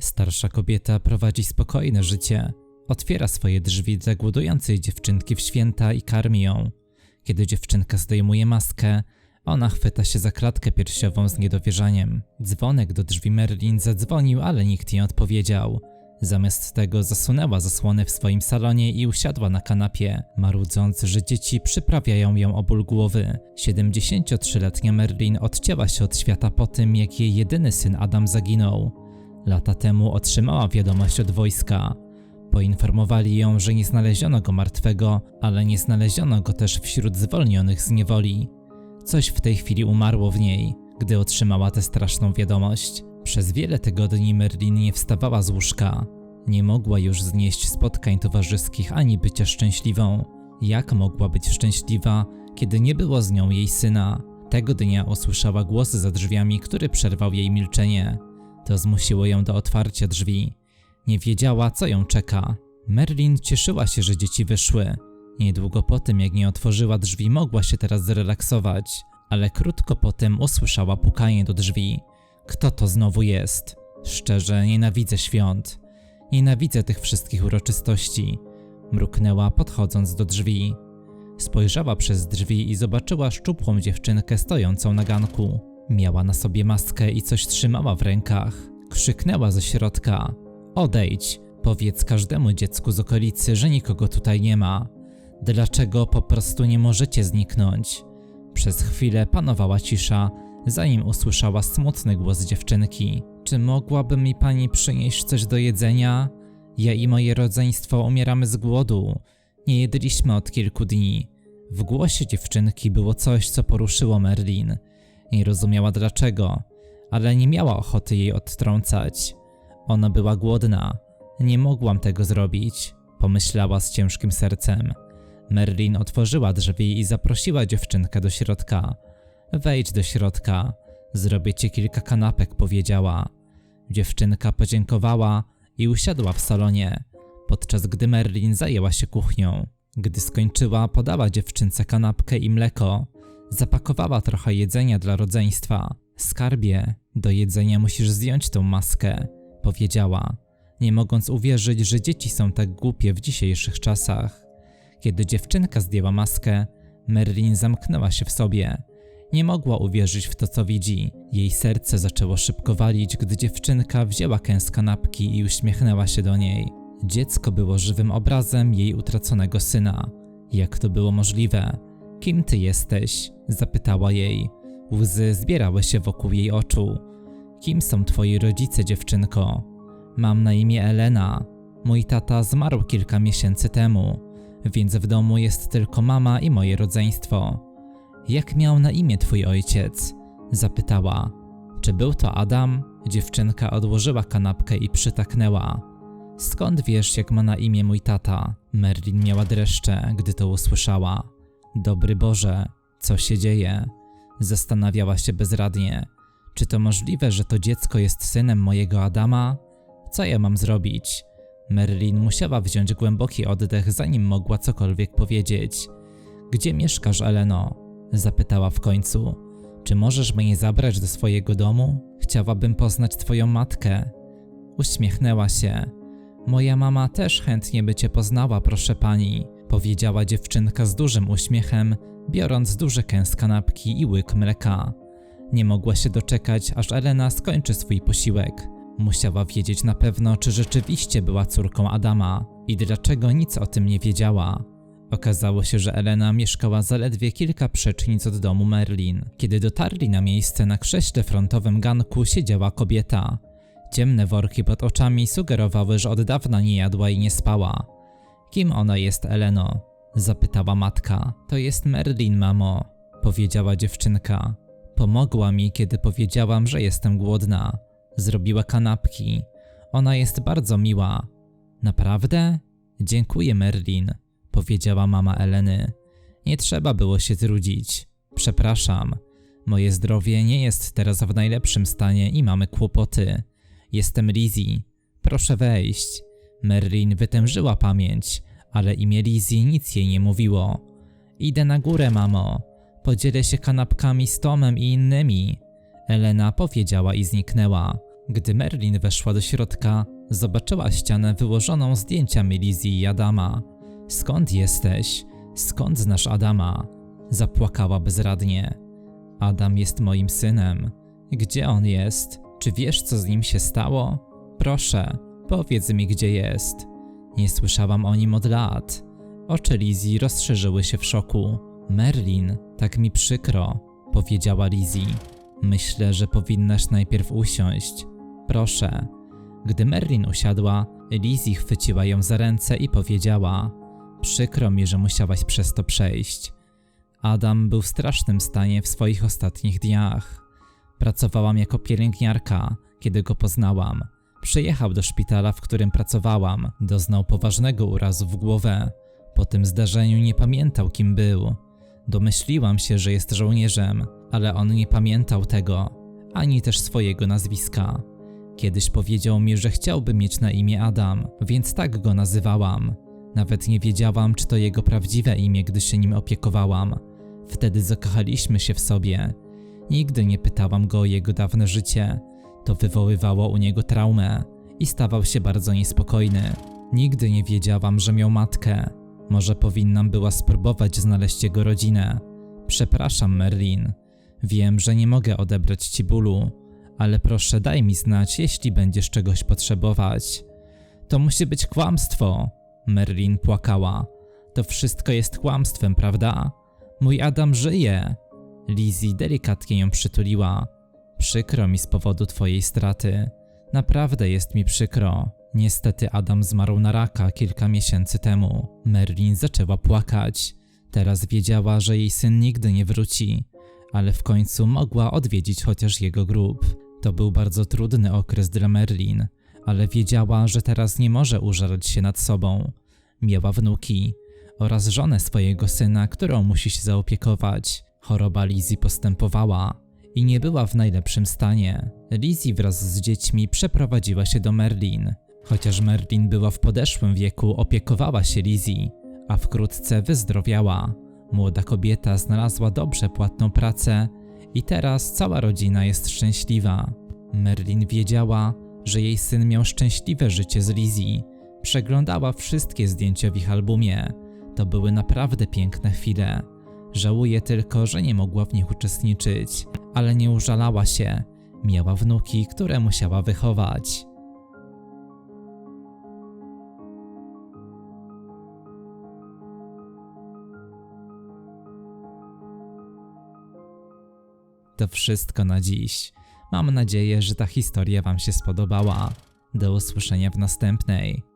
Starsza kobieta prowadzi spokojne życie. Otwiera swoje drzwi dla głodującej dziewczynki w święta i karmi ją. Kiedy dziewczynka zdejmuje maskę, ona chwyta się za klatkę piersiową z niedowierzaniem. Dzwonek do drzwi Merlin zadzwonił, ale nikt nie odpowiedział. Zamiast tego zasunęła zasłony w swoim salonie i usiadła na kanapie, marudząc, że dzieci przyprawiają ją o ból głowy. 73-letnia Merlin odcięła się od świata po tym, jak jej jedyny syn Adam zaginął. Lata temu otrzymała wiadomość od wojska. Poinformowali ją, że nie znaleziono go martwego, ale nie znaleziono go też wśród zwolnionych z niewoli. Coś w tej chwili umarło w niej, gdy otrzymała tę straszną wiadomość. Przez wiele tygodni Merlin nie wstawała z łóżka. Nie mogła już znieść spotkań towarzyskich ani bycia szczęśliwą. Jak mogła być szczęśliwa, kiedy nie było z nią jej syna? Tego dnia usłyszała głos za drzwiami, który przerwał jej milczenie. To zmusiło ją do otwarcia drzwi. Nie wiedziała, co ją czeka. Merlin cieszyła się, że dzieci wyszły. Niedługo po tym, jak nie otworzyła drzwi, mogła się teraz zrelaksować, ale krótko potem usłyszała pukanie do drzwi. Kto to znowu jest? Szczerze, nienawidzę świąt. Nienawidzę tych wszystkich uroczystości. Mruknęła, podchodząc do drzwi. Spojrzała przez drzwi i zobaczyła szczupłą dziewczynkę stojącą na ganku. Miała na sobie maskę i coś trzymała w rękach. Krzyknęła ze środka: Odejdź, powiedz każdemu dziecku z okolicy, że nikogo tutaj nie ma. Dlaczego po prostu nie możecie zniknąć? Przez chwilę panowała cisza, zanim usłyszała smutny głos dziewczynki. Czy mogłaby mi pani przynieść coś do jedzenia? Ja i moje rodzeństwo umieramy z głodu. Nie jedliśmy od kilku dni. W głosie dziewczynki było coś, co poruszyło Merlin. Nie rozumiała dlaczego, ale nie miała ochoty jej odtrącać. Ona była głodna. Nie mogłam tego zrobić, pomyślała z ciężkim sercem. Merlin otworzyła drzwi i zaprosiła dziewczynkę do środka. Wejdź do środka, zrobię ci kilka kanapek, powiedziała. Dziewczynka podziękowała i usiadła w salonie, podczas gdy Merlin zajęła się kuchnią. Gdy skończyła, podała dziewczynce kanapkę i mleko. Zapakowała trochę jedzenia dla rodzeństwa. Skarbie, do jedzenia musisz zdjąć tą maskę, powiedziała, nie mogąc uwierzyć, że dzieci są tak głupie w dzisiejszych czasach. Kiedy dziewczynka zdjęła maskę, Merlin zamknęła się w sobie. Nie mogła uwierzyć w to, co widzi. Jej serce zaczęło szybko walić, gdy dziewczynka wzięła kęs kanapki i uśmiechnęła się do niej. Dziecko było żywym obrazem jej utraconego syna. Jak to było możliwe? Kim ty jesteś? zapytała jej. Łzy zbierały się wokół jej oczu. Kim są twoi rodzice, dziewczynko? Mam na imię Elena. Mój tata zmarł kilka miesięcy temu, więc w domu jest tylko mama i moje rodzeństwo. Jak miał na imię twój ojciec? Zapytała. Czy był to Adam? Dziewczynka odłożyła kanapkę i przytaknęła. Skąd wiesz, jak ma na imię mój tata? Merlin miała dreszcze, gdy to usłyszała. Dobry Boże, co się dzieje? Zastanawiała się bezradnie. Czy to możliwe, że to dziecko jest synem mojego Adama? Co ja mam zrobić? Merlin musiała wziąć głęboki oddech, zanim mogła cokolwiek powiedzieć. Gdzie mieszkasz, Eleno? Zapytała w końcu. Czy możesz mnie zabrać do swojego domu? Chciałabym poznać twoją matkę. Uśmiechnęła się. Moja mama też chętnie by cię poznała, proszę pani, powiedziała dziewczynka z dużym uśmiechem, biorąc duży kęs kanapki i łyk mleka. Nie mogła się doczekać, aż Elena skończy swój posiłek. Musiała wiedzieć na pewno, czy rzeczywiście była córką Adama i dlaczego nic o tym nie wiedziała. Okazało się, że Elena mieszkała zaledwie kilka przecznic od domu Merlin. Kiedy dotarli na miejsce, na krześle frontowym ganku siedziała kobieta. Ciemne worki pod oczami sugerowały, że od dawna nie jadła i nie spała. Kim ona jest, Eleno? Zapytała matka. To jest Merlin, mamo, powiedziała dziewczynka. Pomogła mi, kiedy powiedziałam, że jestem głodna. Zrobiła kanapki. Ona jest bardzo miła. Naprawdę? Dziękuję, Merlin, powiedziała mama Eleny. Nie trzeba było się trudzić. Przepraszam. Moje zdrowie nie jest teraz w najlepszym stanie i mamy kłopoty. Jestem Lizzie. Proszę wejść. Merlin wytężyła pamięć, ale imię Lizzie nic jej nie mówiło. Idę na górę, mamo. Podzielę się kanapkami z Tomem i innymi. Elena powiedziała i zniknęła. Gdy Merlin weszła do środka, zobaczyła ścianę wyłożoną zdjęciami Lizzie i Adama. Skąd jesteś? Skąd znasz Adama? Zapłakała bezradnie. Adam jest moim synem. Gdzie on jest? Czy wiesz, co z nim się stało? Proszę, powiedz mi, gdzie jest. Nie słyszałam o nim od lat. Oczy Lizzie rozszerzyły się w szoku. Merlin, tak mi przykro, powiedziała Lizzie. Myślę, że powinnaś najpierw usiąść. Proszę. Gdy Merlin usiadła, Lizzie chwyciła ją za ręce i powiedziała: Przykro mi, że musiałaś przez to przejść. Adam był w strasznym stanie w swoich ostatnich dniach. Pracowałam jako pielęgniarka, kiedy go poznałam. Przyjechał do szpitala, w którym pracowałam, doznał poważnego urazu w głowę. Po tym zdarzeniu nie pamiętał, kim był. Domyśliłam się, że jest żołnierzem, ale on nie pamiętał tego, ani też swojego nazwiska. Kiedyś powiedział mi, że chciałby mieć na imię Adam, więc tak go nazywałam. Nawet nie wiedziałam, czy to jego prawdziwe imię, gdy się nim opiekowałam. Wtedy zakochaliśmy się w sobie. Nigdy nie pytałam go o jego dawne życie. To wywoływało u niego traumę i stawał się bardzo niespokojny. Nigdy nie wiedziałam, że miał matkę. Może powinnam była spróbować znaleźć jego rodzinę. Przepraszam, Merlin. Wiem, że nie mogę odebrać ci bólu, ale proszę daj mi znać, jeśli będziesz czegoś potrzebować. To musi być kłamstwo. Merlin płakała. To wszystko jest kłamstwem, prawda? Mój Adam żyje. Lizzie delikatnie ją przytuliła. Przykro mi z powodu twojej straty. Naprawdę jest mi przykro. Niestety Adam zmarł na raka kilka miesięcy temu. Merlin zaczęła płakać. Teraz wiedziała, że jej syn nigdy nie wróci, ale w końcu mogła odwiedzić chociaż jego grób. To był bardzo trudny okres dla Merlin, ale wiedziała, że teraz nie może użalać się nad sobą. Miała wnuki oraz żonę swojego syna, którą musi się zaopiekować. Choroba Lizzie postępowała i nie była w najlepszym stanie. Lizzie wraz z dziećmi przeprowadziła się do Merlin. Chociaż Merlin była w podeszłym wieku, opiekowała się Lizzie, a wkrótce wyzdrowiała. Młoda kobieta znalazła dobrze płatną pracę i teraz cała rodzina jest szczęśliwa. Merlin wiedziała, że jej syn miał szczęśliwe życie z Lizzie. Przeglądała wszystkie zdjęcia w ich albumie. To były naprawdę piękne chwile. Żałuje tylko, że nie mogła w nich uczestniczyć, ale nie użalała się. Miała wnuki, które musiała wychować. To wszystko na dziś. Mam nadzieję, że ta historia Wam się spodobała. Do usłyszenia w następnej.